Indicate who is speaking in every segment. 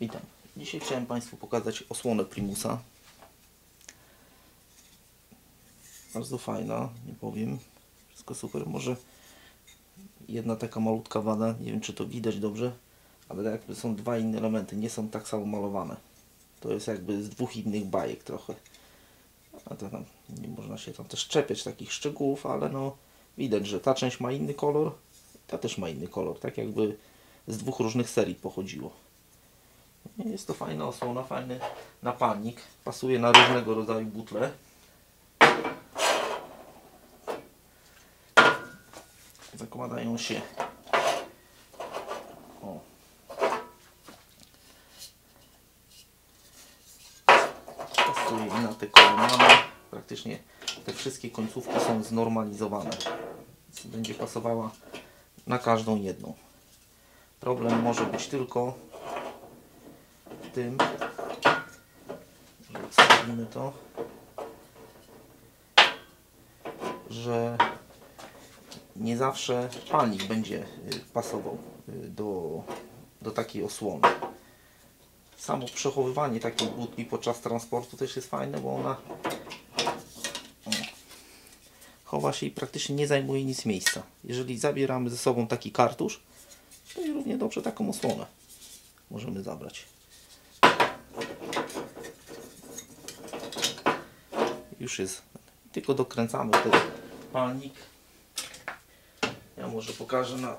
Speaker 1: Witam. Dzisiaj chciałem Państwu pokazać osłonę Primusa. Bardzo fajna, nie powiem. Wszystko super. Może jedna taka malutka wada, nie wiem czy to widać dobrze, ale jakby są dwa inne elementy, nie są tak samo malowane. To jest jakby z dwóch innych bajek trochę. A to tam nie można się tam też czepiać takich szczegółów, ale no widać, że ta część ma inny kolor, ta też ma inny kolor, tak jakby z dwóch różnych serii pochodziło. Jest to fajna osłona, fajny napalnik. Pasuje na różnego rodzaju butle. Zakładają się o. Pasuje i na te kolumny. Praktycznie te wszystkie końcówki są znormalizowane. Będzie pasowała na każdą jedną. Problem może być tylko tym, odstawimy to, że nie zawsze palnik będzie y, pasował y, do, do takiej osłony. Samo przechowywanie takiej butli podczas transportu też jest fajne, bo ona chowa się i praktycznie nie zajmuje nic miejsca. Jeżeli zabieramy ze sobą taki kartusz, to i równie dobrze taką osłonę możemy zabrać. Już jest. Tylko dokręcamy ten palnik. Ja może pokażę na,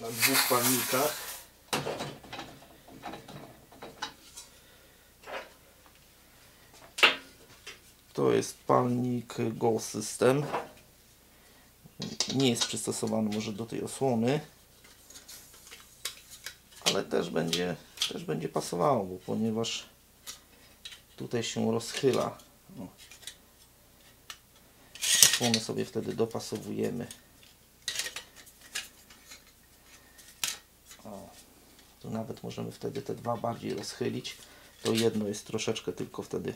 Speaker 1: na dwóch palnikach. To jest palnik Go System. Nie jest przystosowany może do tej osłony ale też będzie, też będzie pasowało, bo ponieważ tutaj się rozchyla. O. Osłonę sobie wtedy dopasowujemy. O. Tu nawet możemy wtedy te dwa bardziej rozchylić. To jedno jest troszeczkę tylko wtedy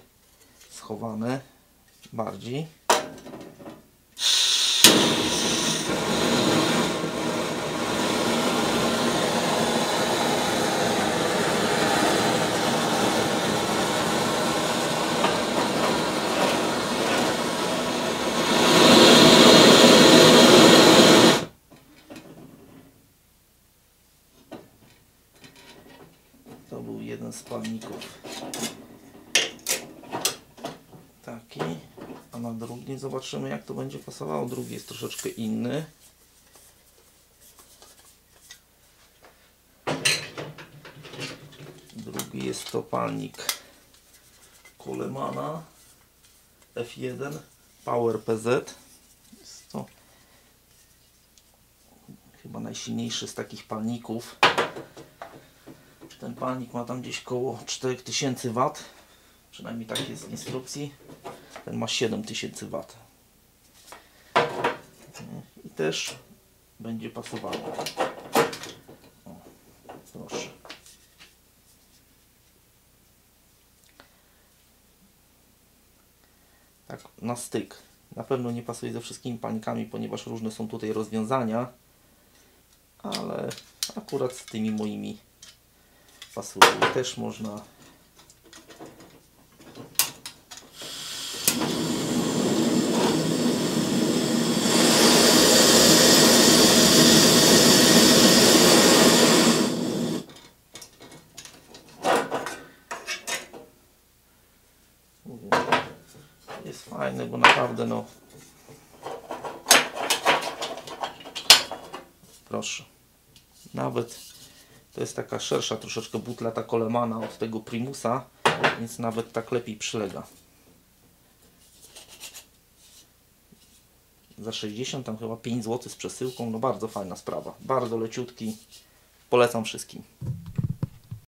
Speaker 1: schowane bardziej. To był jeden z palników. Taki. A na drugi zobaczymy jak to będzie pasowało. Drugi jest troszeczkę inny. Drugi jest to palnik Colemana F1 Power PZ. Jest to chyba najsilniejszy z takich palników. Ten palnik ma tam gdzieś koło 4000 W. Przynajmniej tak jest w instrukcji. Ten ma 7000 W. I też będzie pasowało. O, proszę. Tak, na styk. Na pewno nie pasuje ze wszystkimi palnikami, ponieważ różne są tutaj rozwiązania. Ale akurat z tymi moimi pasuje. Też można. Jest fajny, bo naprawdę no. Proszę. Nawet to jest taka szersza troszeczkę butla ta Colemana od tego Primusa, więc nawet tak lepiej przylega. Za 60 tam chyba 5 zł z przesyłką, no bardzo fajna sprawa. Bardzo leciutki. Polecam wszystkim.